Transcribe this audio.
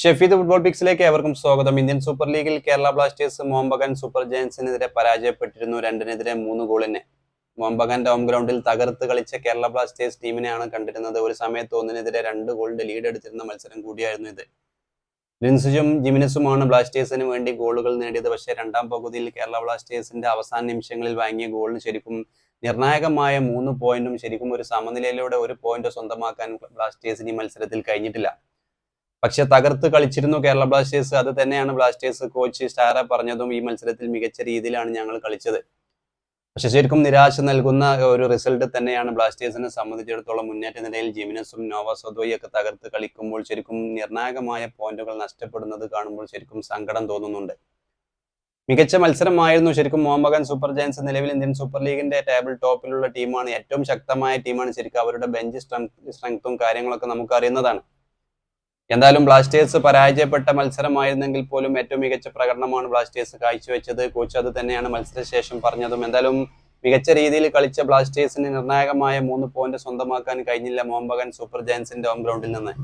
Shefeed football പിക്സിലേക്ക് ഏവർക്കും സ്വാഗതം. Indian super ലീഗിൽ കേരള ബ്ലാസ്റ്റേഴ്സ് മോഹൻബഗാൻ സൂപ്പർ ജയൻസിനെതിരെ പരാജയപ്പെട്ടിരുന്നു രണ്ടിനെതിരെ മൂന്ന് ഗോളിന്. മോഹൻബഗാന്റെ ഹോം ഗ്രൗണ്ടിൽ തകർത്ത് കളിച്ച കേരള ബ്ലാസ്റ്റേഴ്സ് ടീമിനെയാണ് കണ്ടിരുന്നത്. ഒരു സമയത്ത് ഒന്നിനെതിരെ രണ്ട് ഗോളിന്റെ ലീഡ് എടുത്തിരുന്ന മത്സരം കൂടിയായിരുന്നു ഇത്. ലിൻസുജും ജിമിനസുമാണ് ബ്ലാസ്റ്റേഴ്സിന് വേണ്ടി ഗോളുകൾ നേടിയത്. പക്ഷേ രണ്ടാം പകുതിയിൽ കേരള ബ്ലാസ്റ്റേഴ്സിന്റെ അവസാന നിമിഷങ്ങളിൽ വാങ്ങിയ ഗോളിന് ശരിക്കും നിർണായകമായ മൂന്ന് പോയിന്റും ശരിക്കും ഒരു സമനിലയിലൂടെ ഒരു പോയിന്റ് സ്വന്തമാക്കാൻ ബ്ലാസ്റ്റേഴ്സിന് ഈ മത്സരത്തിൽ കഴിഞ്ഞിട്ടില്ല. പക്ഷെ തകർത്ത് കളിച്ചിരുന്നു കേരള ബ്ലാസ്റ്റേഴ്സ്. അത് തന്നെയാണ് ബ്ലാസ്റ്റേഴ്സ് കോച്ച് സ്റ്റാറെ പറഞ്ഞതും ഈ മത്സരത്തിൽ മികച്ച രീതിയിലാണ് ഞങ്ങൾ കളിച്ചത്. പക്ഷെ ശരിക്കും നിരാശ നൽകുന്ന ഒരു റിസൾട്ട് തന്നെയാണ് ബ്ലാസ്റ്റേഴ്സിനെ സംബന്ധിച്ചിടത്തോളം മുന്നേറ്റ നിലയിൽ ജിമിനസും നോവ സൊദോയും ഒക്കെ തകർത്ത് കളിക്കുമ്പോൾ ശരിക്കും നിർണായകമായ പോയിന്റുകൾ നഷ്ടപ്പെടുന്നത് കാണുമ്പോൾ ശരിക്കും സങ്കടം തോന്നുന്നുണ്ട്. മികച്ച മത്സരമായിരുന്നു ശരിക്കും മോഹൻബഗാൻ സൂപ്പർ ജയൻസ് നിലവിൽ ഇന്ത്യൻ സൂപ്പർ ലീഗിന്റെ ടേബിൾ ടോപ്പിലുള്ള ടീമാണ്. ഏറ്റവും ശക്തമായ ടീമാണ് ശരിക്കും അവരുടെ ബെഞ്ച് സ്ട്രെങ് സ്ട്രെങ്ത്തും കാര്യങ്ങളൊക്കെ നമുക്ക് അറിയുന്നതാണ് എന്തായാലും ബ്ലാസ്റ്റേഴ്സ് പരാജയപ്പെട്ട മത്സരമായിരുന്നെങ്കിൽ പോലും ഏറ്റവും മികച്ച പ്രകടനമാണ് ബ്ലാസ്റ്റേഴ്സ് കാഴ്ചവെച്ചത്. കോച്ച് അത് തന്നെയാണ് മത്സരശേഷം പറഞ്ഞതും. എന്തായാലും മികച്ച രീതിയിൽ കളിച്ച ബ്ലാസ്റ്റേഴ്സിന് നിർണായകമായ മൂന്ന് പോയിന്റ് സ്വന്തമാക്കാൻ കഴിഞ്ഞില്ല മോഹൻബഗൻ സൂപ്പർ ജയൻസിന്റെ ഹോം ഗ്രൗണ്ടിൽ നിന്ന്.